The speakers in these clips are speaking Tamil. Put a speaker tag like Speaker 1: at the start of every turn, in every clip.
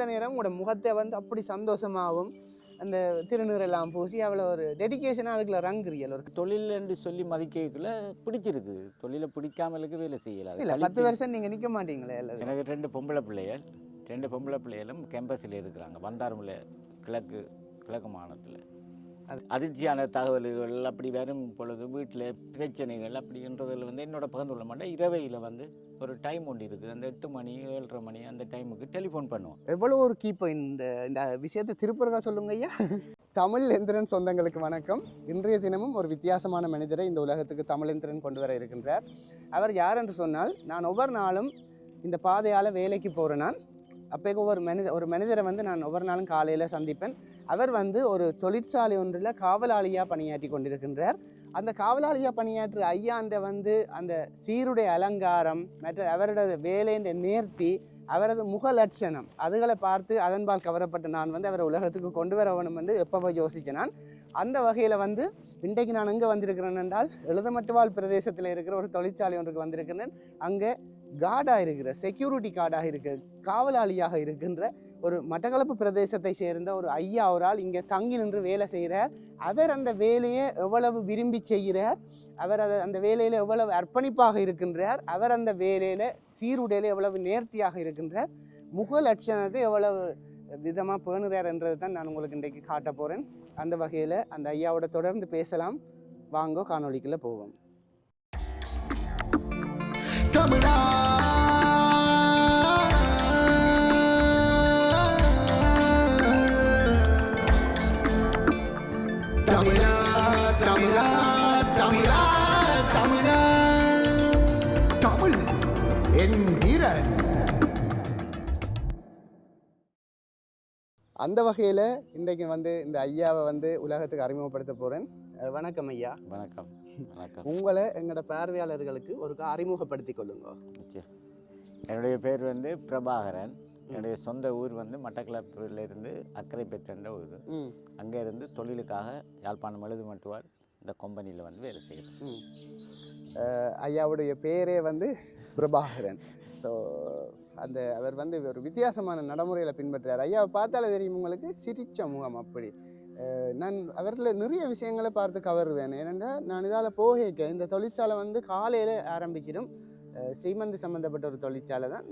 Speaker 1: எந்த நேரம் உங்களோட முகத்தை வந்து அப்படி சந்தோஷமாகவும் அந்த திருநீரெல்லாம் பூசி அவ்வளோ ஒரு டெடிகேஷனாக அதுக்குள்ள ரங்குறியல் ஒரு
Speaker 2: தொழில் என்று சொல்லி மதிக்கக்குள்ள பிடிச்சிருக்கு தொழிலை பிடிக்காமலுக்கு வேலை செய்யலாம்.
Speaker 1: இல்லை பத்து வருஷம் நீங்கள் நிற்க மாட்டீங்களே எல்லாரும்.
Speaker 2: எனக்கு ரெண்டு பொம்பளை பிள்ளைகள். ரெண்டு பொம்பளை பிள்ளைகளும் கேம்பஸில் இருக்கிறாங்க. வந்தாரமுல கிழக்கு கிழக்கு மாநிலத்தில் அதிர்ச்சியான தகவல்கள் அப்படி வரும் பொழுது வீட்டில் பிரச்சனைகள் அப்படின்றதில் வந்து என்னோட பகிர்ந்து கொள்ள மாட்டேன். இரவையில் வந்து ஒரு டைம் ஒன்று இருக்குது. அந்த எட்டு மணி ஏழரை மணி அந்த டைமுக்கு டெலிஃபோன் பண்ணுவோம்
Speaker 1: எவ்வளோ ஒரு கீப்போ இந்த இந்த விஷயத்தை திருப்பரகா சொல்லுங்க ஐயா? தமிழ் எந்திரன் சொந்தங்களுக்கு வணக்கம். இன்றைய தினமும் ஒரு வித்தியாசமான மனிதரை இந்த உலகத்துக்கு தமிழேந்திரன் கொண்டு வர இருக்கின்றார். அவர் யார் என்று சொன்னால் நான் ஒவ்வொரு நாளும் இந்த பாதையால் வேலைக்கு போகிறேன் நான். அப்போ ஒவ்வொரு மனித ஒரு மனிதரை வந்து நான் ஒவ்வொரு நாளும் காலையில் சந்திப்பேன். அவர் வந்து ஒரு தொழிற்சாலை ஒன்றில் காவலாளியாக பணியாற்றி கொண்டிருக்கின்றார். அந்த காவலாளியாக பணியாற்று ஐயாண்ட வந்து அந்த சீருடைய அலங்காரம் மற்ற அவரோட வேலைன்ற நேர்த்தி அவரது முக லட்சணம் அதுகளை பார்த்து அதன்பால் கவரப்பட்டு நான் வந்து அவரை உலகத்துக்கு கொண்டு வர வேணும் என்று எப்போ யோசித்தேன் நான் அந்த வகையில் வந்து இன்றைக்கு நான் எங்கே வந்திருக்கிறேன் என்றால் எழுதமட்டுவாழ் பிரதேசத்தில் இருக்கிற ஒரு தொழிற்சாலை ஒன்றுக்கு வந்திருக்கிறேன். அங்கே கார்டாக இருக்கிற செக்யூரிட்டி கார்டாக இருக்க காவலாளியாக இருக்கின்ற ஒரு மட்டக்களப்பு பிரதேசத்தை சேர்ந்த ஒரு ஐயா அவரால் இங்கே தங்கி நின்று வேலை செய்கிறார். அவர் அந்த வேலையை எவ்வளவு விரும்பி செய்கிறார் அவர் அதை அந்த வேலையில் எவ்வளவு அர்ப்பணிப்பாக இருக்கின்றார் அவர் அந்த வேலையில் சீருடையில் எவ்வளவு நேர்த்தியாக இருக்கின்றார் முக லட்சணத்தை எவ்வளவு விதமாக பேணுறார் என்றதை தான் நான் உங்களுக்கு இன்றைக்கு காட்ட போகிறேன் அந்த வகையில் அந்த ஐயாவோட தொடர்ந்து பேசலாம். வாங்கோ காணொலிக்குள்ளே போவோம்.
Speaker 3: தமிழா
Speaker 1: அந்த வகையில் இன்றைக்கு வந்து இந்த ஐயாவை வந்து உலகத்துக்கு அறிமுகப்படுத்த போகிறேன் வணக்கம் ஐயா.
Speaker 2: வணக்கம். வணக்கம்.
Speaker 1: உங்களை எங்களோட பார்வையாளர்களுக்கு ஒரு அறிமுகப்படுத்தி கொள்ளுங்க.
Speaker 2: என்னுடைய பேர் வந்து பிரபாகரன். என்னுடைய சொந்த ஊர் வந்து மட்டக்களப்பில் இருந்து அக்கரை பெற்றன்ற ஊர். அங்கே இருந்து தொழிலுக்காக யாழ்ப்பாணம் எழுது மட்டுவார் இந்த கம்பெனியில் வந்து வேலை செய்கிறேன்
Speaker 1: ஐயாவுடைய பேரே வந்து பிரபாகரன். ஸோ அந்த அவர் வந்து ஒரு வித்தியாசமான நடைமுறையில் பின்பற்றுறார். ஐயாவை பார்த்தாலே தெரியும் உங்களுக்கு? சிரிச்ச முகம் அப்படி. நான் அவரில் நிறைய விஷயங்களை பார்த்து கவருவேன். ஏனென்றால் நான் இதால் போகேக்க இந்த தொழிற்சாலை வந்து காலையில் ஆரம்பிச்சிடும். சீமந்து சம்மந்தப்பட்ட ஒரு தொழிற்சாலை தான்.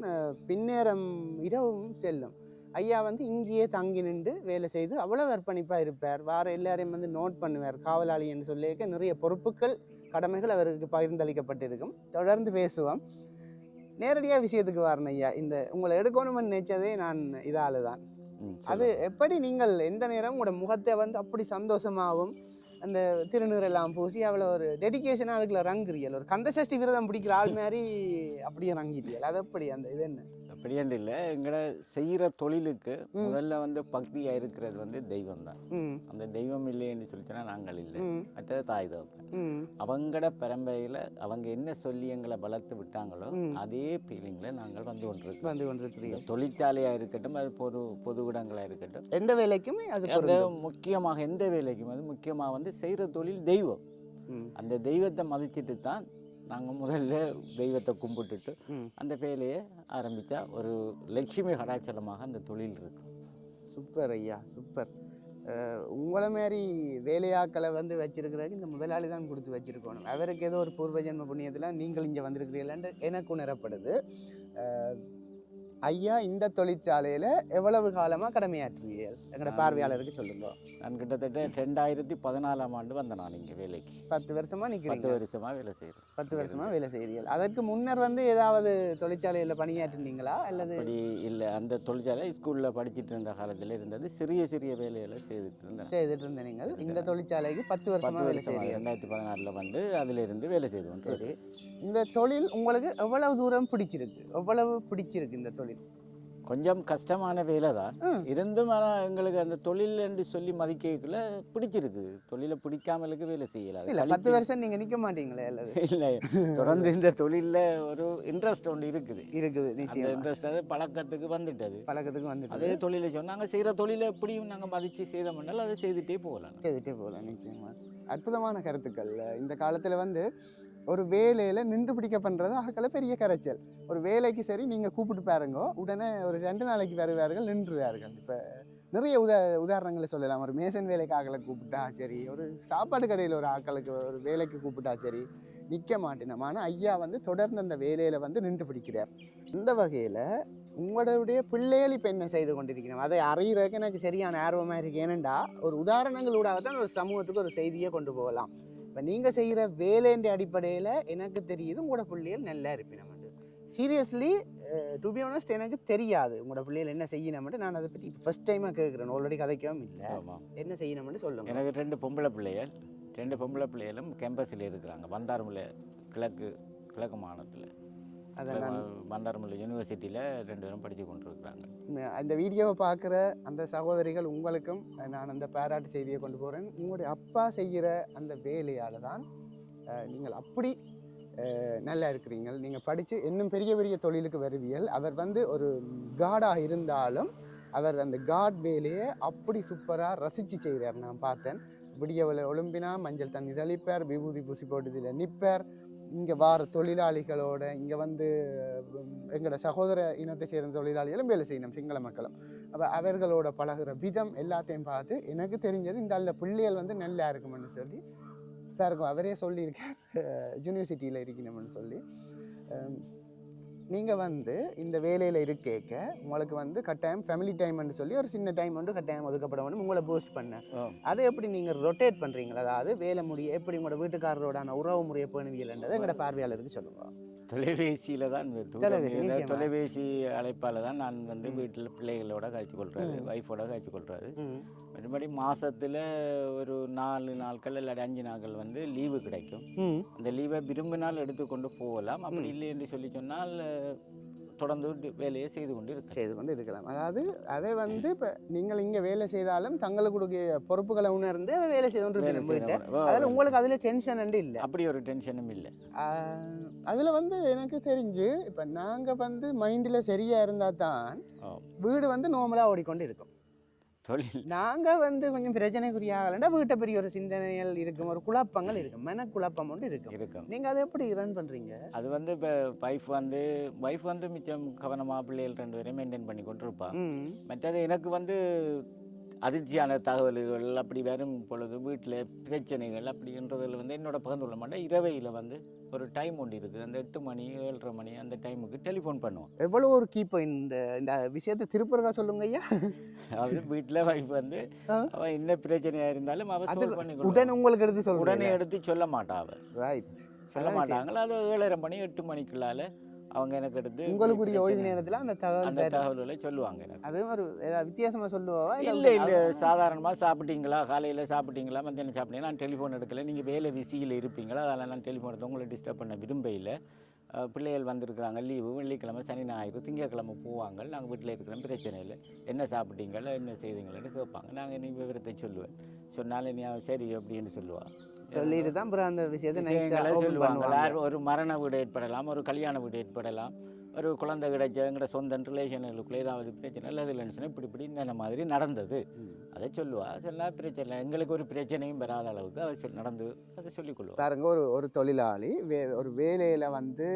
Speaker 1: பின்னேரம் இரவும் செல்லும். ஐயா வந்து இங்கேயே தங்கி நின்று வேலை செய்து அவ்வளோ அர்ப்பணிப்பாக இருப்பார். வார எல்லாரையும் வந்து நோட் பண்ணுவார். காவலாளின்னு சொல்லியிருக்க நிறைய பொறுப்புகள் கடமைகள் அவருக்கு பகிர்ந்தளிக்கப்பட்டிருக்கும். தொடர்ந்து பேசுவோம். நேரடியாக விஷயத்துக்கு வரணும் ஐயா. இந்த உங்களை எடுக்கணும்னு நினைச்சதே நான் இதால தான் அது. எப்படி நீங்கள் எந்த நேரம் உங்களோட முகத்தை வந்து அப்படி சந்தோஷமாகவும் அந்த திருநீரெல்லாம் பூசி அவ்வளோ ஒரு டெடிகேஷனாக அதுக்குள்ள ரங்குறியல் ஒரு கந்த சஷ்டி விரதம் பிடிக்கிற ஆள் மாதிரி அப்படியே ரங்கிட்டியல் அது எப்படி அந்த இது என்ன?
Speaker 2: அப்படியாண்டு இல்லை எங்களை செய்கிற தொழிலுக்கு. முதல்ல வந்து பக்தியாக இருக்கிறது வந்து தெய்வம் தான் அந்த தெய்வம் இல்லைன்னு சொல்லிச்சுன்னா நாங்கள் இல்லை.
Speaker 1: ம்.
Speaker 2: மற்றது தாய் தகப்பன் அவங்களோட பரம்பரையில் அவங்க என்ன சொல்லி எங்களை வளர்த்து விட்டாங்களோ. அதே ஃபீலிங்கில் நாங்கள் வந்து கொண்டிருக்கோம்
Speaker 1: வந்து கொண்டிருக்கிறீர்கள்
Speaker 2: தொழிற்சாலையாக இருக்கட்டும் அது பொது பொது இடங்களாக இருக்கட்டும்.
Speaker 1: எந்த வேலைக்குமே அது
Speaker 2: அது. முக்கியமாக எந்த வேலைக்கும் அது முக்கியமாக வந்து செய்கிற தொழில் தெய்வம். அந்த தெய்வத்தை மதிச்சிட்டு தான் நாங்கள் முதல்ல தெய்வத்தை கும்பிட்டுட்டு அந்த வேலையை ஆரம்பித்தா ஒரு லட்சுமி கடாச்சலமாக அந்த தொழில் இருக்கும்
Speaker 1: சூப்பர் ஐயா சூப்பர். உங்களை மாதிரி வேலையாக்களை வந்து வச்சிருக்கிறதுக்கு இந்த முதலாளி தான் கொடுத்து வச்சிருக்கணும். அவருக்கு ஏதோ ஒரு பூர்வ ஜென்ம புண்ணியத்தில் நீங்கள் இங்கே வந்திருக்கிறீங்களான்னு எனக்கு உணரப்படுது. ஐயா இந்த தொழிற்சாலையில் எவ்வளவு காலமாக கடமையாற்றுவீர்கள்? எங்களோட பார்வையாளருக்கு சொல்லுங்க.
Speaker 2: நான் கிட்டத்தட்ட ரெண்டாயிரத்தி பதினாலாம் ஆண்டு வந்தேன் நான் இங்கே வேலைக்கு.
Speaker 1: பத்து வருஷமாக
Speaker 2: பத்து
Speaker 1: நிற்கிறீங்க
Speaker 2: வருஷமாக வேலை செய்கிறேன்
Speaker 1: பத்து வருஷமாக வேலை செய்கிறீர்கள் அதற்கு முன்னர் வந்து ஏதாவது தொழிற்சாலையில் பணியாற்றினீங்களா? அல்லது
Speaker 2: அப்படி இல்லை. அந்த தொழிற்சாலை ஸ்கூலில் படிச்சிட்டு இருந்த காலத்தில் இருந்தது. சிறிய சிறிய வேலைகளை செய்துட்டு இருந்தேன்.
Speaker 1: செய்துட்டு இருந்த நீங்கள் இந்த தொழிற்சாலைக்கு பத்து
Speaker 2: பத்து
Speaker 1: வருஷமாக வேலை செய்கிறீர்கள்.
Speaker 2: ரெண்டாயிரத்தி பதினாறில் வந்து அதிலிருந்து வேலை செய்து
Speaker 1: சரி. இந்த தொழில் உங்களுக்கு எவ்வளவு தூரம் பிடிச்சிருக்கு? எவ்வளவு பிடிச்சிருக்கு இந்த தொழில்?
Speaker 2: கொஞ்சம் கஷ்டமான வேலை தான். இருந்தும் ஆனால் எங்களுக்கு அந்த தொழில் என்று சொல்லி மதிக்கக்குள்ள பிடிச்சிருக்கு. தொழிலை பிடிக்காமலுக்கு வேலை செய்யலாம்
Speaker 1: இல்ல பத்து வருஷம் நீங்க நிக்க மாட்டீங்களே
Speaker 2: இல்லை தொடர்ந்து இந்த தொழிலில் ஒரு இன்ட்ரெஸ்ட் ஒன்று இருக்குது.
Speaker 1: இருக்குது நிச்சயம்.
Speaker 2: இன்ட்ரெஸ்ட் அது பழக்கத்துக்கு வந்துட்டது.
Speaker 1: பழக்கத்துக்கு வந்துட்டு
Speaker 2: அதே தொழிலை சொன்னால் நாங்கள் செய்கிற தொழிலை எப்படியும் நாங்கள் மதித்து செய்தோம்னாலும் அதை செய்துட்டே போகலாம்.
Speaker 1: செய்துட்டே போகலாம் நிச்சயமா. அற்புதமான கருத்துக்கள். இந்த காலத்துல வந்து ஒரு வேலையில் நின்று பிடிக்க பண்ணுறது ஆக்களை பெரிய கரைச்சல். ஒரு வேலைக்கு சரி நீங்கள் கூப்பிட்டு பாருங்க. உடனே ஒரு ரெண்டு நாளைக்கு வருவார்கள் நின்றுவார்கள். இப்போ நிறைய உதா உதாரணங்களை சொல்லலாம். ஒரு மேசன் வேலைக்கு ஆக்களை கூப்பிட்டா சரி ஒரு சாப்பாடு கடையில் ஒரு ஆக்களுக்கு ஒரு வேலைக்கு கூப்பிட்டா சரி நிற்க மாட்டேனோம். ஆனால் ஐயா வந்து தொடர்ந்து அந்த வேலையில் வந்து நின்று பிடிக்கிறார். இந்த வகையில் உங்களுடைய பிள்ளைகள் இப்போ என்ன செய்து கொண்டிருக்கணும் அதை அறிகிறதுக்கு எனக்கு சரியான ஆர்வமாக இருக்கு. ஏனெண்டா ஒரு உதாரணங்களூடாக தான் ஒரு சமூகத்துக்கு ஒரு செய்தியை கொண்டு போகலாம். இப்போ நீங்கள் செய்கிற வேலைன்ற அடிப்படையில் எனக்கு தெரியுது உங்களோட பிள்ளைகள் நல்லா இருப்பினம் சீரியஸ்லி டு பி ஆனஸ்ட் எனக்கு தெரியாது உங்களோட பிள்ளைகள் என்ன செய்யணும்னு நான் அதை பற்றி ஃபர்ஸ்ட் டைமாக கேட்குறேன் ஆல்ரெடி கதைக்கவும் இல்லை.
Speaker 2: ஆமாம்
Speaker 1: என்ன செய்யணும்னு சொல்லுங்க.
Speaker 2: எனக்கு ரெண்டு பொம்பளை பிள்ளைகள் ரெண்டு பொம்பளை பிள்ளைகளும் கேம்பஸில் இருக்கிறாங்க. வந்தாரமுல்லை கிழக்கு கிழக்கு மாநிலத்தில்
Speaker 1: அதை நான்
Speaker 2: வந்தாரமுல்லை யூனிவர்சிட்டியில் ரெண்டு பேரும் படித்து கொண்டிருக்கிறாங்க.
Speaker 1: அந்த வீடியோவை பார்க்குற அந்த சகோதரிகள் உங்களுக்கும் நான் அந்த பாராட்டு செய்தியை கொண்டு போகிறேன் உங்களுடைய அப்பா செய்கிற அந்த வேலையால் தான் நீங்கள் அப்படி நல்லா இருக்கிறீங்க நீங்கள் படித்து இன்னும் பெரிய பெரிய தொழிலுக்கு வருவியல் அவர் வந்து ஒரு காடாக இருந்தாலும் அவர் அந்த காட் வேலையை அப்படி சூப்பராக ரசித்து செய்கிறார் நான் பார்த்தேன். விடியவில் ஒழும்பினா மஞ்சள் தண்ணி தெளிப்பார் விபூதி பூசி போட்டு இதில் நிற்பார் இங்கே வார தொழிலாளிகளோட இங்கே வந்து எங்களோட சகோதர இனத்தை சேர்ந்த தொழிலாளிகளும் வேலை செய்யணும் சிங்கள மக்களும். அப்போ அவர்களோட பழகுற விதம் எல்லாத்தையும் பார்த்து எனக்கு தெரிஞ்சது இந்த அல்ல பிள்ளைகள் வந்து நல்லா இருக்கும்னு சொல்லி இருக்கும் அவரே சொல்லியிருக்கார். யூனிவர்சிட்டியில் இருக்கணும்னு சொல்லி. நீங்கள் வந்து இந்த வேலையில் இருக்கேக்க உங்களுக்கு வந்து கட்டாயம் ஃபேமிலி டைம்னு சொல்லி ஒரு சின்ன டைம் வந்து கட்டாயம் ஒதுக்கப்பட வேண்டும். உங்களை பூஸ்ட் பண்ண. அதை எப்படி நீங்கள் ரொட்டேட் பண்ணுறீங்களா அதாவது வேலை முடிய எப்படி உங்களோட வீட்டுக்காரரோடான உறவு முறையை பேணுவியல்ன்றதை எங்களோட பார்வையாளருக்கு சொல்லுங்க.
Speaker 2: தொலைபேசியில் தான்
Speaker 1: தொலைபேசி,
Speaker 2: அழைப்பால் தான் நான் வந்து. வீட்டில் பிள்ளைகளோட காய்ச்சி கொள்றது
Speaker 1: ம்.
Speaker 2: ஒய்ஃபோட காய்ச்சி கொள்றது
Speaker 1: ம்
Speaker 2: மறுபடி மாசத்துல ஒரு நாலு நாட்கள் இல்லாட்டி அஞ்சு நாட்கள் வந்து லீவு கிடைக்கும் அந்த லீவை விரும்பினால் எடுத்துக்கொண்டு போகலாம் அப்படி. இல்லை என்று சொல்லி சொன்னால் தொடர்ந்து வேலையை செய்து கொண்டு இருக்கு
Speaker 1: செய்து கொண்டு இருக்கலாம் அதாவது அவை வந்து இப்போ நீங்கள் இங்கே வேலை செய்தாலும் தங்களுக்கு பொறுப்புகளை உணர்ந்து அவ வேலை செய்து கொண்டு
Speaker 2: செய்யணும்.
Speaker 1: அதில் உங்களுக்கு அதில் டென்ஷன் இல்லை.
Speaker 2: அப்படி ஒரு டென்ஷனும் இல்லை.
Speaker 1: அதில் வந்து எனக்கு தெரிஞ்சு இப்போ நாங்கள் வந்து மைண்டில் சரியாக இருந்தால் தான். வீடு வந்து நார்மலாக ஓடிக்கொண்டு இருக்கும்
Speaker 2: தொழில்.
Speaker 1: நாங்கள் வந்து கொஞ்சம் பிரச்சனைக்குரிய ஆகலைன்னா வீட்டை பெரிய ஒரு சிந்தனைகள் இருக்கும் ஒரு குழப்பங்கள் இருக்கும் மன குழப்பம் ஒன்று இருக்கும்.
Speaker 2: இருக்கும்.
Speaker 1: நீங்கள் அதை எப்படி ரன் பண்ணுறீங்க
Speaker 2: அது வந்து இப்போ ஒய்ஃப் வந்து ஒய்ஃப் வந்து மிச்சம் கவனமாக பிள்ளைகள் ரெண்டு பேரையும் மெயின்டைன் பண்ணி கொண்டு இருப்பா
Speaker 1: ம்.
Speaker 2: மற்றது எனக்கு வந்து அதிர்ச்சியான தகவல்கள் அப்படி வரும் பொழுது வீட்டில் பிரச்சனைகள் அப்படின்றதில் வந்து என்னோட பகிர்ந்து கொள்ள மாட்டேன். இரவையில் வந்து ஒரு டைம் ஒன்று இருக்குது. அந்த எட்டு மணி ஏழரை மணி அந்த டைமுக்கு டெலிஃபோன் பண்ணுவோம்.
Speaker 1: எவ்வளோ ஒரு கீப்போ இந்த இந்த விஷயத்தை திருப்பூர்கா சொல்லுங்க ஐயா.
Speaker 2: அதாவது வீட்டில் ஒய்ஃப் வந்து. அவன் என்ன பிரச்சனையாக இருந்தாலும்
Speaker 1: அது
Speaker 2: solve பண்ணி
Speaker 1: உடனே. உங்களுக்கு எடுத்து
Speaker 2: உடனே
Speaker 1: சொல்கிறேன்
Speaker 2: எடுத்து சொல்ல மாட்டா அவள்
Speaker 1: ரைட்
Speaker 2: சொல்ல மாட்டாங்களா அது ஏழரை மணி எட்டு மணிக்குள்ளால அவங்க எனக்கு எடுத்து
Speaker 1: உங்களுக்குரிய ஓய்வு நேரத்தில் அந்த தகவல்
Speaker 2: அந்த. தகவல்களை சொல்லுவாங்க எனக்கு.
Speaker 1: அது ஒரு ஏதாவது வித்தியாசமா சொல்லுவாவா?
Speaker 2: இல்லை இல்லை சாதாரணமாக சாப்பிட்டீங்களா? காலையில் சாப்பிட்டீங்களா? மத்தியானம் சாப்பிட்டீங்களா? நான் டெலிஃபோன் எடுக்கல. நீங்கள் வேலை விசியில் இருப்பீங்களா? அதனால் நான் டெலிஃபோன் எடுத்து உங்களை டிஸ்டர்ப் பண்ண விரும்பையில் பிள்ளைகள் வந்திருக்கிறாங்க லீவு வெள்ளிக்கிழமை சனி ஞாயிறு திங்கட்கிழமை போவாங்க. நாங்கள் வீட்டில் இருக்கிறோம் பிரச்சனை இல்லை. என்ன சாப்பிட்டீங்களா என்ன செய்தீங்களான்னு கேட்பாங்க. நாங்கள் நீ விவரத்தை சொல்லுவேன். சொன்னாலும் நீ சரி அப்படின்னு சொல்லுவா.
Speaker 1: சொல்லிட்டு தான் அப்புறம் அந்த விஷயத்தை
Speaker 2: சொல்லுவாங்க. ஒரு மரண வீடு ஏற்படலாம் ஒரு கல்யாண வீடு ஏற்படலாம். ஒரு குழந்தை கிடைச்ச எங்கட சொந்த ரிலேஷனுக்குள்ள ஏதாவது பிரச்சனை இல்லை இருந்துச்சுன்னா இப்படி இப்படி இந்த மாதிரி நடந்தது. அதை சொல்லுவா. சொன்னா பிரச்சனை இல்லை எங்களுக்கு ஒரு பிரச்சனையும் வராத அளவுக்கு அவ சொல் நடந்து அதை சொல்லிக் கொள்ளுவா.
Speaker 1: பாருங்க ஒரு ஒரு தொழிலாளி வே ஒரு வேலையில் வந்து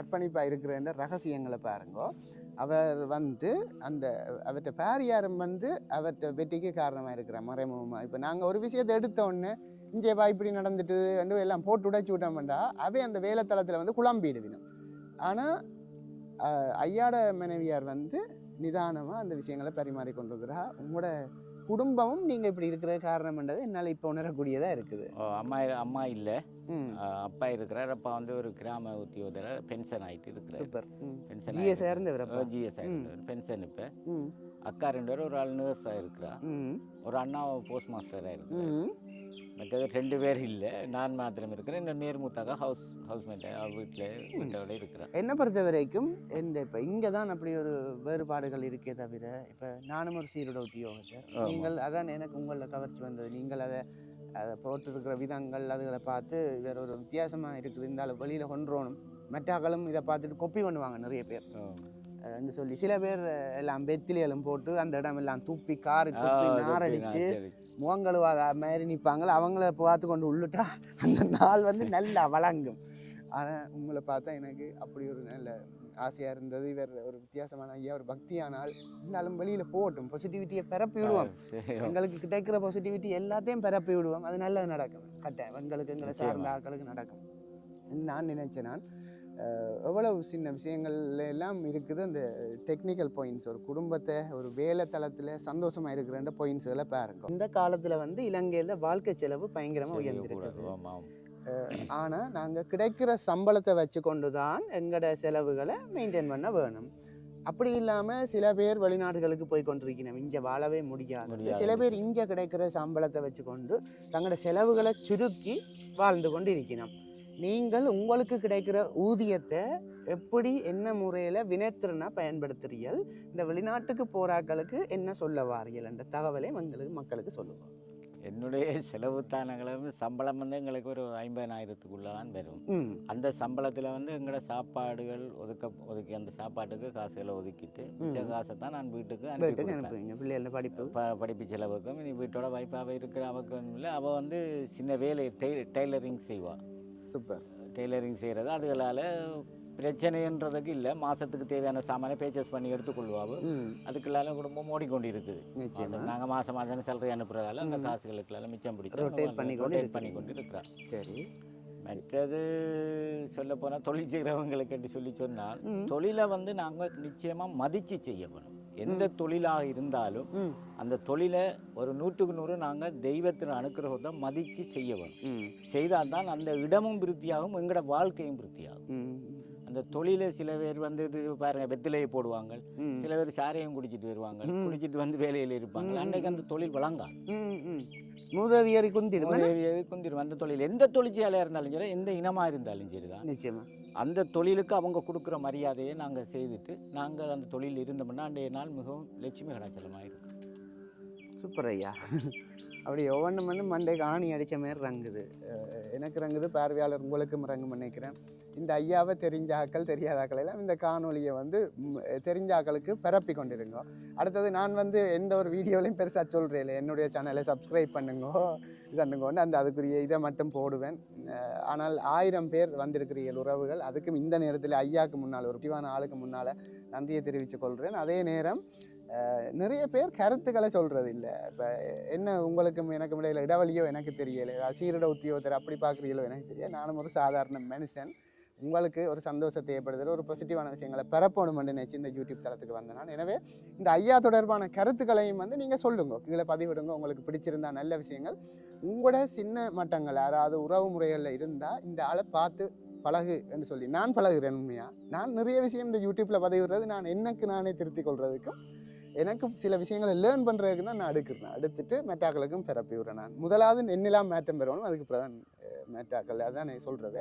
Speaker 1: அர்ப்பணிப்பாக இருக்கிற ரகசியங்களை பாருங்க. அவர் வந்து அந்த அவர்கிட்ட பேரியாரம் வந்து அவர்கிட்ட வெற்றிக்கு காரணமாக இருக்கிற மறைமுகமாக இப்போ நாங்கள் ஒரு விஷயத்தை எடுத்த உடனே இஞ்சேப்பா இப்படி நடந்துட்டு எல்லாம் போட்டு உடைச்சு விட்டோம்டா அவை அந்த வேலைத்தளத்தில் வந்து குழம்பிடுவிடும் ஆனால் ஐயாட மனைவியார் வந்து நிதானமாக அந்த விஷயங்களை பரிமாறி கொண்டிருக்கிறா உங்களோட குடும்பமும் நீங்கள் இப்படி இருக்கிற காரணம்ன்றது என்னால் இப்போ உணரக்கூடியதாக இருக்குது.
Speaker 2: அம்மா அம்மா இல்லை. அப்பா இருக்கிறார். அப்பா வந்து ஒரு கிராம உத்தியோகத்தர் பென்ஷன் ஆகிட்டு இருக்கிறார்.
Speaker 1: சூப்பர்.
Speaker 2: பென்ஷன்
Speaker 1: ஜிஎஸ் சேர்ந்தவரப்பா
Speaker 2: ஜிஎஸ் பென்ஷன் இப்போ. அக்கா ரெண்டு பேரும் ஒரு ஆள் நர்ஸாக இருக்கிறா. ஒரு அண்ணா போஸ்ட் மாஸ்டராக இருக்கிறார்.
Speaker 1: ம்.
Speaker 2: மற்றது ரெண்டு பேர் இல்லை. நான் மாத்திரம் இருக்கிறேன். இந்த நேர்மூத்தாக ஹவுஸ் ஹவுஸ் மேட் வீட்டில் வீட்டோட இருக்கிறேன்
Speaker 1: என்னை பொறுத்த வரைக்கும் இந்த இப்போ இங்கே தான் அப்படி ஒரு வேறுபாடுகள் இருக்கே தவிர இப்போ நானும் ஒரு சீரோட உத்தியோகத்தை. நீங்கள் அதான் எனக்கு உங்களில் கவர்ச்சி வந்தது. நீங்கள் அதை அதை போட்டிருக்கிற விதங்கள் அதுகளை பார்த்து வேற ஒரு வித்தியாசமாக இருக்குது. இந்த வெளியில் கொண்டுறோணும் மற்றாக்களும் இதை பார்த்துட்டு கொப்பி பண்ணுவாங்க நிறைய பேர். அஹ் சொல்லி சில பேர் எல்லாம் வெத்திலையெல்லாம் போட்டு அந்த இடம் எல்லாம் துப்பி காரி துப்பி நாரடிச்சு முகங்கழுவாத மாதிரி நிற்பாங்கள அவங்கள பார்த்து கொண்டு உள்ளுட்டா அந்த நாள் வந்து நல்லா வழங்கும். ஆனால் உங்களை பார்த்தா எனக்கு அப்படி ஒரு நல்ல ஆசையாக இருந்தது. இவர் ஒரு வித்தியாசமான ஐயா ஒரு பக்தியான ஆள் இருந்தாலும் வெளியில் போகட்டும். பாசிட்டிவிட்டியை பரப்பி விடுவோம். எங்களுக்கு கிடைக்கிற பாசிட்டிவிட்டி எல்லாத்தையும் பரப்பி விடுவோம். அது நல்லது நடக்கும். கட்டாயம். எங்களுக்கு எங்களை சார்ந்த. ஆட்களுக்கு நடக்கும். நான் நினைச்சேன் நான். எவ்வளவு சின்ன விஷயங்கள்ல எல்லாம் இருக்குது அந்த டெக்னிக்கல் பாயிண்ட்ஸ் ஒரு குடும்பத்தை ஒரு வேலை தளத்தில் சந்தோஷமா இருக்கிற பாயிண்ட்ஸ்களை பாருங்க இந்த காலத்தில் வந்து இலங்கையில் வாழ்க்கை செலவு பயங்கரமாக உயர்ந்திருக்குது. ஆனால் நாங்கள் கிடைக்கிற சம்பளத்தை வச்சு கொண்டு தான் எங்களோட செலவுகளை மெயின்டைன் பண்ண வேணும். அப்படி இல்லாமல் சில பேர் வெளிநாடுகளுக்கு போய் கொண்டிருக்கணும் இங்கே வாழவே முடியாது.
Speaker 2: முடியாது.
Speaker 1: சில பேர் இங்கே கிடைக்கிற சம்பளத்தை வச்சுக்கொண்டு தங்களோட செலவுகளை சுருக்கி வாழ்ந்து கொண்டு இருக்கணும் நீங்கள் உங்களுக்கு கிடைக்கிற ஊதியத்தை எப்படி என்ன முறையில் வினைத்திறனா பயன்படுத்துறீர்கள்? இந்த வெளிநாட்டுக்கு போறாக்களுக்கு என்ன சொல்ல வாரியல் என்ற தகவலை எங்களுக்கு மக்களுக்கு சொல்லுவோம்
Speaker 2: என்னுடைய செலவு தானங்களும் சம்பளம் வந்து எங்களுக்கு ஒரு ஐம்பதாயிரத்துக்குள்ள தான் வரும் அந்த சம்பளத்தில் வந்து எங்களோட சாப்பாடுகள் ஒதுக்க ஒதுக்கி அந்த சாப்பாட்டுக்கு காசுகளை ஒதுக்கிட்டு மிச்ச. காசை தான் நான் வீட்டுக்கு அனுப்பி
Speaker 1: படிப்பு.
Speaker 2: படிப்பு செலவுக்கும் நீ வீட்டோட வைப்பாக இருக்கிற அவக்கும் இல்லை அவள் வந்து சின்ன வேலை டெய் டெய்லரிங் செய்வாள்
Speaker 1: சூப்பர்
Speaker 2: டெய்லரிங் செய்கிறது அதுகளால் பிரச்சனைன்றதுக்கு இல்லை. மாதத்துக்கு தேவையான சாமானை பர்ச்சேஸ் பண்ணி எடுத்துக்கொள்வாவு. அதுக்குள்ளால குடும்பம் ஓடிக்கொண்டு இருக்குது
Speaker 1: நிச்சயமா
Speaker 2: நாங்கள் மாதம் மாதம் சேலரி அனுப்புறதால அந்த
Speaker 1: ம்.
Speaker 2: காசுகளுக்கெல்லாம் மிச்சம் பிடிச்சி
Speaker 1: Rotate பண்ணி
Speaker 2: ரொட்டேட் பண்ணி கொண்டு. இருக்கிறான்
Speaker 1: சரி.
Speaker 2: மற்றது சொல்ல போனால் தொழில் செய்கிறவங்களுக்கு சொல்லி சொன்னால். தொழிலை வந்து நாங்கள் நிச்சயமாக மதித்து செய்ய வேணும் எந்த தொழிலாக இருந்தாலும் அந்த தொழிலை ஒரு நூற்றுக்கு நூறு நாங்கள் தெய்வத்தின் அனுக்கிரகத்தை மதித்து செய்ய வேணும்
Speaker 1: ம்.
Speaker 2: செய்தால் தான் அந்த இடமும் விருத்தியாகும் எங்களோட வாழ்க்கையும் விருத்தியாகும்.
Speaker 1: ம்
Speaker 2: அந்த தொழிலை சில பேர் வந்து இது பாருங்க வெத்திலையை போடுவாங்க சில பேர் சாரையும் குடிச்சிட்டு வருவாங்க. குடிச்சிட்டு வந்து வேலையில் இருப்பாங்க அன்னைக்கு. அந்த தொழில் வழங்காது
Speaker 1: ம் ம். மூதவியறி குந்திரும்
Speaker 2: குந்திரும். அந்த தொழில் எந்த தொழிற்சாலையாக இருந்தாலும் சரி எந்த இனமாக இருந்தாலும் சரிதான்
Speaker 1: நிச்சயமா.
Speaker 2: அந்த தொழிலுக்கு அவங்க கொடுக்குற மரியாதையை நாங்கள் செய்துட்டு நாங்கள் அந்த தொழில் இருந்தோம்னா அன்றைய நாள் மிகவும் லட்சுமி கடாச்சலமாக இருக்கும்
Speaker 1: சூப்பர் ஐயா அப்படி ஒவ்வொன்றும் வந்து மண்டைக்கு ஆணி அடித்த மாதிரி ரங்குது. எனக்கு ரங்குது பார்வையாளர் உங்களுக்கும் ரங்கும் நினைக்கிறேன். இந்த ஐயாவை தெரிஞ்ச ஆக்கள் தெரியாத ஆக்கள் எல்லாம் இந்த காணொலியை வந்து தெரிஞ்ச ஆக்களுக்கு பரப்பி கொண்டிருங்க. அடுத்தது நான் வந்து எந்த ஒரு வீடியோலையும் பெருசாக சொல்கிறேன் என்னுடைய சேனலை சப்ஸ்கிரைப் பண்ணுங்கோ இதுன்னு அந்த அதுக்குரிய இதை மட்டும் போடுவேன். ஆனால் ஆயிரம் பேர் வந்திருக்கிறீர்கள் உறவுகள். அதுக்கும் இந்த நேரத்தில் ஐயாவுக்கு முன்னால் ஒரு முக்கியமான ஆளுக்கு முன்னால் நன்றியை தெரிவித்துக் கொள்கிறேன். அதே நேரம் நிறைய பேர் கருத்துக்களை சொல்கிறது இல்லை. இப்போ என்ன உங்களுக்கும் எனக்கும் இடையில இடைவெளியோ எனக்கு தெரியல. சீரட உத்தியோகத்தர் அப்படி பார்க்குறீங்களோ எனக்கு தெரியல. நானும் ஒரு சாதாரண மனுஷன். உங்களுக்கு ஒரு சந்தோஷத்தை ஏற்படுத்துகிற ஒரு பாசிட்டிவான விஷயங்களை பரப்பணும்னு நினச்சி இந்த யூடியூப் தளத்துக்கு வந்தேன் நான். எனவே இந்த ஐயா தொடர்பான கருத்துக்களையும் வந்து நீங்கள் சொல்லுங்க. கீழே பதிவிடுங்க. உங்களுக்கு பிடிச்சிருந்தா நல்ல விஷயங்கள். உங்களோட சின்ன மட்டங்கள் யாராவது உறவு முறைகளில் இருந்தால் இந்த ஆளை பார்த்து பழகு என்று சொல்லி. நான் பழகுறேன் உண்மையாக நான் நிறைய விஷயம் இந்த யூடியூப்பில் பதிவிடுறது. நான் எனக்கு நானே திருத்திக் கொள்றதுக்கும் எனக்கு சில விஷயங்களை லேர்ன் பண்ணுறதுக்கு தான் நான் எடுக்கிறேன் எடுத்துட்டு மெட்டாக்களுக்கும் பரப்பி விடுறேன் நான். முதலாவது என்னெல்லாம் மேட்டம் பெறணும். அதுக்கு பிரதான் மெட்டாக்கள். அதான் நான் சொல்கிறது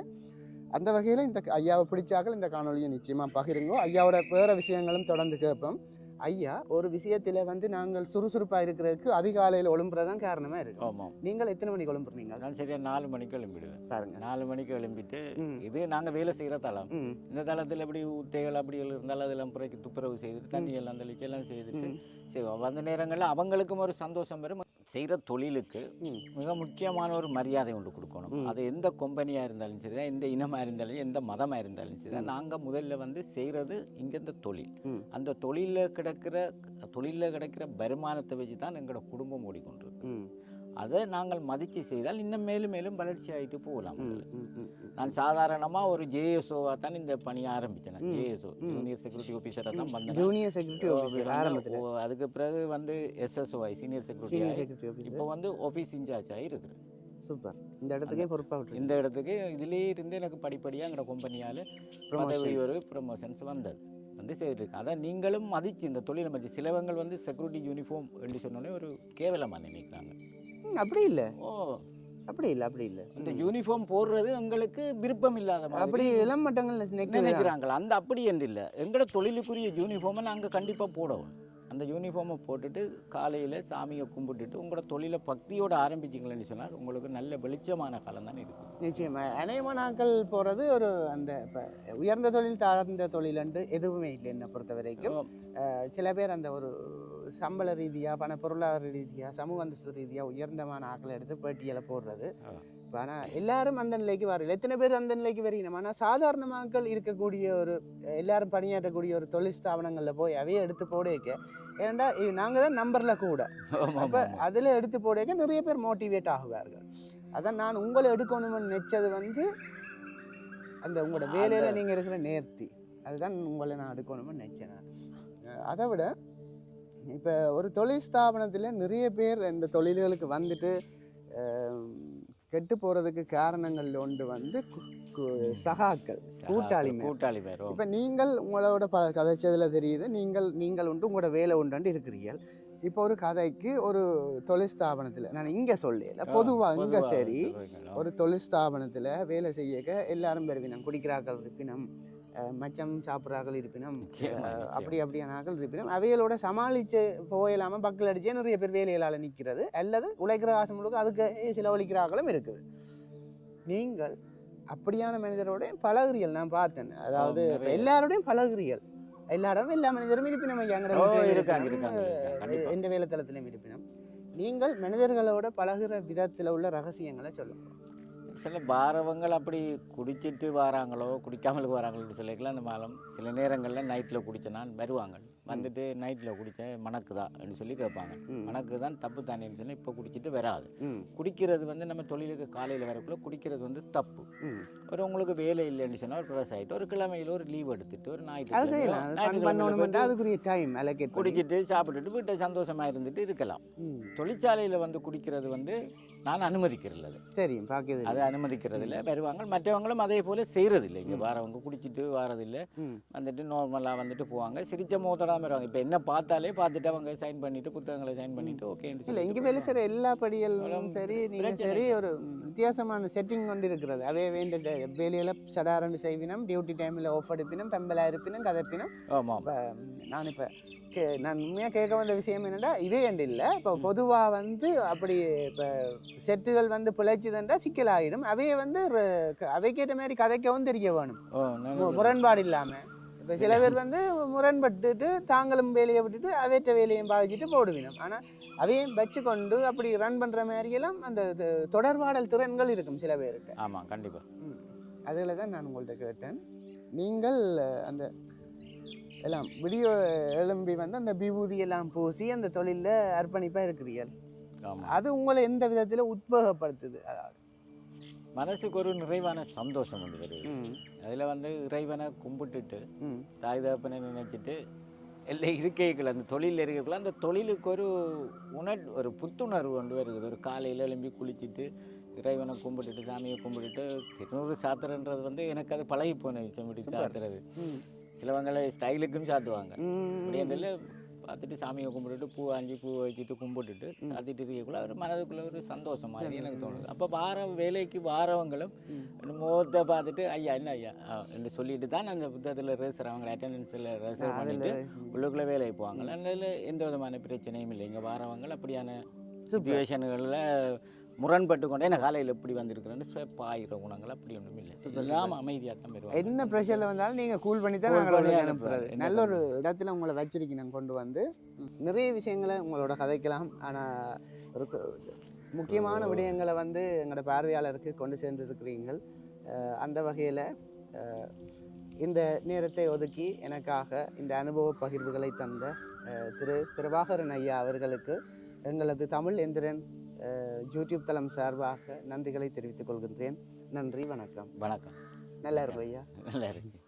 Speaker 1: அந்த வகையில் இந்த ஐயாவை பிடிச்சாக்கள் இந்த காணொலியை நிச்சயமாக பகிருங்கோ. ஐயாவோட வேறு விஷயங்களும் தொடர்ந்து கேட்போம். ஐயா ஒரு விஷயத்தில் வந்து நாங்கள் சுறுசுறுப்பாக இருக்கிறதுக்கு அதிகாலையில் ஒழும்புறது தான் காரணமாக இருக்கு.
Speaker 2: ஆமாம்.
Speaker 1: நீங்கள் எத்தனை மணிக்கு ஒழும்புறீங்க?
Speaker 2: நான் சரியாக நாலு மணிக்கு எழும்பிடுவேன்.
Speaker 1: பாருங்க.
Speaker 2: நாலு மணிக்கு எழும்பிட்டு இது நாங்கள் வேலை செய்கிற தளம். இந்த தளத்தில் எப்படி உத்தைகள் அப்படி இருந்தாலும் அதெல்லாம் புறக்கி துப்புரவு செய்துட்டு தண்ணி எல்லாம் எல்லாம் செய்துட்டு
Speaker 1: ம்.
Speaker 2: செய்வோம் அந்த நேரங்களில் அவங்களுக்கும் ஒரு சந்தோஷம் வரும். செய்கிற தொழிலுக்கு. மிக முக்கியமான ஒரு மரியாதை ஒன்று கொடுக்கணும். அது எந்த கொம்பனியாக இருந்தாலும் சரி எந்த இனமாக இருந்தாலும் எந்த மதமாக இருந்தாலும் சரி
Speaker 1: ம்.
Speaker 2: நாங்கள் முதல்ல வந்து செய்கிறது இங்கே இந்த தொழில். அந்த தொழிலில் கிடைக்கிற தொழிலில் கிடைக்கிற வருமானத்தை வச்சு தான் எங்களோட குடும்பம் ஓடிக்கொண்டிருக்கு அதை நாங்கள் மதித்து செய்தால் இன்னும் மேலும் மேலும் வளர்ச்சி ஆகிட்டு போகலாம். நான் சாதாரணமாக ஒரு ஜேஎஸ்ஓவாக தான் இந்த பணியை ஆரம்பித்தேன். ஜேஎஸ்ஓ. ஜூனியர் செக்யூரிட்டி ஆஃபீஸராக தான் வந்தேன்.
Speaker 1: ஜூனியர் செக்யூரிட்டி ஆஃபீஸர்
Speaker 2: அதுக்கு பிறகு வந்து எஸ்எஸ்ஓஐ சீனியர் செக்யூரிட்டி இப்போ வந்து ஆஃபீஸ் இன்சார்ஜாக இருக்குது.
Speaker 1: சூப்பர். இந்த இடத்துக்கே பொறுப்பாக
Speaker 2: இந்த இடத்துக்கு இதுலேயே இருந்து எனக்கு படிப்படியாக எங்களோட கம்பெனியால் பதவி ஒரு ப்ரமோஷன்ஸ் வந்தது. வந்து செய்திருக்கு அதான் நீங்களும் மதிச்சு இந்த தொழிலை மதிச்சு சிலவங்கள் வந்து செக்யூரிட்டி யூனிஃபார்ம் என்று சொன்னோன்னே ஒரு கேவலமாக நினைக்கிறாங்க.
Speaker 1: அப்படி இல்லை.
Speaker 2: ஓ.
Speaker 1: அப்படி இல்லை அப்படி இல்லை.
Speaker 2: இந்த யூனிஃபார்ம் போடுறது எங்களுக்கு விருப்பம் இல்லாத
Speaker 1: அப்படி இளம் மட்டங்கள்
Speaker 2: நினைக்கிறாங்களா? அந்த அப்படி என்று இல்லை. எங்களோட தொழிலுக்குரிய யூனிஃபார்மை நாங்கள் கண்டிப்பாக போடணும் அந்த யூனிஃபார்மை போட்டுட்டு காலையில் சாமியை கும்பிட்டுட்டு உங்களோட தொழிலை பக்தியோடு ஆரம்பிச்சிங்களேன்னு சொன்னால் உங்களுக்கு நல்ல வெளிச்சமான காலம் தான் இருக்கும்.
Speaker 1: நிச்சயமா. அநேகமா நாட்கள் போகிறது ஒரு அந்த இப்போ உயர்ந்த தொழில் தாழ்ந்த தொழிலண்டு எதுவுமே இல்லை என்னை பொறுத்த வரைக்கும் சில பேர் அந்த ஒரு சம்பள ரீதியாக பண பொருளாதார ரீதியாக சமூக அந்தஸ்து ரீதியாக உயர்ந்தமான ஆட்களை எடுத்து பேட்டியலை போடுறது. இப்போ ஆனால் எல்லாரும் அந்த நிலைக்கு வரல. எத்தனை பேர் அந்த நிலைக்கு வரீங்க ஆனால் சாதாரண மக்கள் இருக்கக்கூடிய ஒரு எல்லாரும் பணியாற்றக்கூடிய ஒரு தொழில் ஸ்தாபனங்களில் போய் அவையே எடுத்து போட வைக்க ஏன்டா நாங்கள் தான் நம்பரில் கூட. அப்போ அதில் எடுத்து போட வைக்க நிறைய பேர் மோட்டிவேட் ஆகுவார்கள். அதான் நான் உங்களை எடுக்கணும்னு நினைச்சது வந்து அந்த உங்களோட வேலையில
Speaker 2: அந்த-
Speaker 1: நீங்க இருக்கிற நேர்த்தி. அதுதான் உங்களை நான் எடுக்கணும்னு நினைச்சேன் அதை விட இப்போ ஒரு தொழில் ஸ்தாபனத்தில் நிறைய பேர் இந்த தொழில்களுக்கு வந்துட்டு கெட்டு போகிறதுக்கு காரணங்கள் ஒன்று வந்து சகாக்கள் கூட்டாளி.
Speaker 2: கூட்டாளி பேர்.
Speaker 1: இப்போ நீங்கள் உங்களோட ப கதைச்சதில் தெரியுது நீங்கள் நீங்கள் உண்டு உங்களோட வேலை உண்டாண்டு இருக்கிறீர்கள் இப்போ ஒரு கதைக்கு ஒரு தொழில் ஸ்தாபனத்தில் நான் இங்கே சொல்லல பொதுவாக இங்கே சரி? ஒரு தொழில் ஸ்தாபனத்தில் வேலை செய்யக்க எல்லாரும் பெருவினம் குடிக்கிறாக்கள் இருப்பினம் மச்சம் சாப்பிட்றாக்கள் இருப்பினம். அப்படி அப்படியானாக்கள் இருப்பினும் அவைகளோட சமாளித்து போயிடாமல் பக்கல் அடிச்சே நிறைய பேர் வேலைகளால் நிற்கிறது அல்லது உழைக்கிற காசு முழுக்க அதுக்கு செலவழிக்கிறாக்களும் இருக்குது நீங்கள் அப்படியான மனிதரோட பழகுறியல் நான் பார்த்தேன் அதாவது. எல்லாரோடையும் பழகுறியல் எல்லா இடமும் எல்லா மனிதரும் இருப்பினம் எங்கட
Speaker 2: ஓ,
Speaker 1: வீட்டிலும்
Speaker 2: இருக்காங்க,
Speaker 1: இருப்பினம். எந்த நீங்கள் மனிதர்களோட பழகுற விதத்தில் உள்ள ரகசியங்களை சொல்லுங்க
Speaker 2: சில பாரவங்கள் அப்படி குடிச்சிட்டு வராங்களோ குடிக்காமலுக்கு வராங்களோ சொல்லிக்கலாம். அந்த மாலம் சில நேரங்களில் நைட்டில் குடிச்சனா வருவாங்க. வந்துட்டு நைட்டில் குடிச்ச மணக்குதா அப்படின்னு சொல்லி கேட்பாங்க. மணக்கு தான் தப்பு தானேன்னு சொல்லி இப்போ குடிச்சிட்டு வராது. குடிக்கிறது வந்து நம்ம தொழிலுக்கு காலையில் வரக்குள்ள குடிக்கிறது வந்து தப்பு. ஒரு உங்களுக்கு வேலை இல்லைன்னு சொன்னால் ஒரு ப்ரெஸ் ஆகிட்டு ஒரு கிழமையில் ஒரு லீவ் எடுத்துட்டு ஒரு
Speaker 1: அலோகேட்
Speaker 2: குடிச்சிட்டு சாப்பிட்டுட்டு வீட்டை சந்தோஷமா இருந்துட்டு இருக்கலாம். தொழிற்சாலையில் வந்து குடிக்கிறது வந்து நான் அனுமதிக்கிறது அது.
Speaker 1: தெரியும் பார்க்குது
Speaker 2: அதை அனுமதிக்கிறதில்ல. வருவாங்க மற்றவங்களும் அதே போல் செய்கிறதில்ல இங்கே. வரவங்க குடிச்சிட்டு வாரதில்லை. வந்துட்டு நார்மலாக வந்துட்டு போவாங்க. சிரிச்ச மோத்தடாமல் வருவாங்க இப்போ என்ன பார்த்தாலே பார்த்துட்டு அவங்க சைன் பண்ணிட்டு புத்தகங்களை சைன் பண்ணிட்டு ஓகேன்னு
Speaker 1: இல்லை இங்கே வேலை செய்கிற எல்லா படிகளும் சரி நீங்கள் சரி ஒரு வித்தியாசமான செட்டிங் கொண்டு இருக்கிறது அவே வேண்ட வேலையில் சடாரண்டு செய்வினம் டியூட்டி டைமில் ஆஃப் எடுப்பினும் பெம்பலாக இருப்பினும் கதைப்பினும்.
Speaker 2: ஆமாம்.
Speaker 1: நான் இப்போ கே நான் உண்மையாக கேட்க வந்த விஷயம் என்னென்னா இதே என்று இல்லை. இப்போ பொதுவாக வந்து அப்படி இப்போ செட்டுகள் வந்து பிழைச்சுதுன்றா சிக்கலாகிடும் அவைய வந்து அவைக்கேற்ற மாதிரி கதைக்கவும் தெரிய வேணும். முரண்பாடு இல்லாமல் இப்போ சில பேர் வந்து முரண்பட்டுட்டு தாங்களும் வேலையை விட்டுட்டு அவையற்ற வேலையும் பாதிச்சுட்டு போடுவினோம் ஆனால் அவையும் வச்சுக்கொண்டு அப்படி ரன் பண்ணுற மாதிரியெல்லாம் அந்த தொடர்பாடல் திறன்கள் இருக்கும் சில பேருக்கு.
Speaker 2: ஆமாம் கண்டிப்பாக
Speaker 1: அதில் தான் நான் உங்கள்கிட்ட கேட்டேன். நீங்கள் அந்த எல்லாம் வீடியோ எழும்பி வந்து அந்த விபூதி எல்லாம் பூசி அந்த தொழிலில் அர்ப்பணிப்பாக இருக்கிறீர்கள். அது உங்களை எந்த விதத்தில் உத்வேகப்படுத்துது? அதாவது
Speaker 2: மனசுக்கு ஒரு நிறைவான சந்தோஷம் ஒன்று வருது. அதில் வந்து இறைவனை கும்பிட்டுட்டு தாய் தகப்பனை நினைச்சிட்டு இல்லை இருக்கைகள் அந்த தொழிலில் இருக்கக்குள்ள அந்த தொழிலுக்கு ஒரு உணர் ஒரு புத்துணர்வு கொண்டு வருது. ஒரு காலையில் எழும்பி குளிச்சுட்டு இறைவனை கும்பிட்டுட்டு சாமியை கும்பிட்டுட்டு திருநூறு சாத்துறன்றது வந்து எனக்கு அது பழகி போன விஷயம் இப்படி. சாத்துறது சிலவங்களை ஸ்டைலுக்கும் சாத்துவாங்க. அப்படின்றதுல பார்த்துட்டு சாமியை கும்பிட்டுட்டு பூ அஞ்சு பூ வச்சுட்டு கும்பிட்டுட்டு
Speaker 1: ம்.
Speaker 2: சாத்திட்டு இருக்கக்குள்ள ஒரு மனதுக்குள்ள ஒரு சந்தோஷம் மாதிரி எனக்கு தோணுது. அப்போ வார வேலைக்கு வாரவங்களும். முகத்தை பார்த்துட்டு ஐயா என்ன ஐயா? என்று சொல்லிட்டு தான் அந்த புத்தகத்தில் ரெஜிஸ்டர் அவங்க அட்டெண்டன்ஸில் ரெஜிஸ்டர் பண்ணிட்டு உள்ளுக்குள்ளே வேலைக்கு போவாங்க. அதில் எந்த விதமான பிரச்சனையும் இல்லை. இங்கே வாரவங்க அப்படியான சுச்சுவேஷன்களில் முரண்பட்டு கொண்டே நான் காலையில் எப்படி வந்திருக்கிறேன்னு ஸ்வெப்பாகிற குணங்கள் அப்படி ஒன்றும் இல்லை. எல்லாம் அமைதியாக தான் பெறுவாங்க.
Speaker 1: என்ன ப்ரெஷரில் வந்தாலும் நீங்கள் கூல் பண்ணி தான் நாங்கள்
Speaker 2: அனுப்புறது.
Speaker 1: நல்ல ஒரு இடத்துல உங்களை வச்சிருக்கேன் கொண்டு வந்து. நிறைய விஷயங்களை உங்களோட கதைக்கலாம். ஆனால் முக்கியமான விடயங்களை வந்து எங்களோட பார்வையாளருக்கு கொண்டு சேர்ந்துருக்கிறீங்கள் அந்த வகையில் இந்த நேரத்தை ஒதுக்கி எனக்காக இந்த அனுபவ பகிர்வுகளை தந்த திரு பிரபாகரன் ஐயா அவர்களுக்கு எங்களது தமிழ் எந்திரன் யூடியூப் தளம் சார்பாக நன்றிகளை தெரிவித்துக் கொள்கின்றேன். நன்றி வணக்கம்.
Speaker 2: வணக்கம்.
Speaker 1: நல்லா இருக்கும் ஐயா
Speaker 2: நல்லா இருக்கு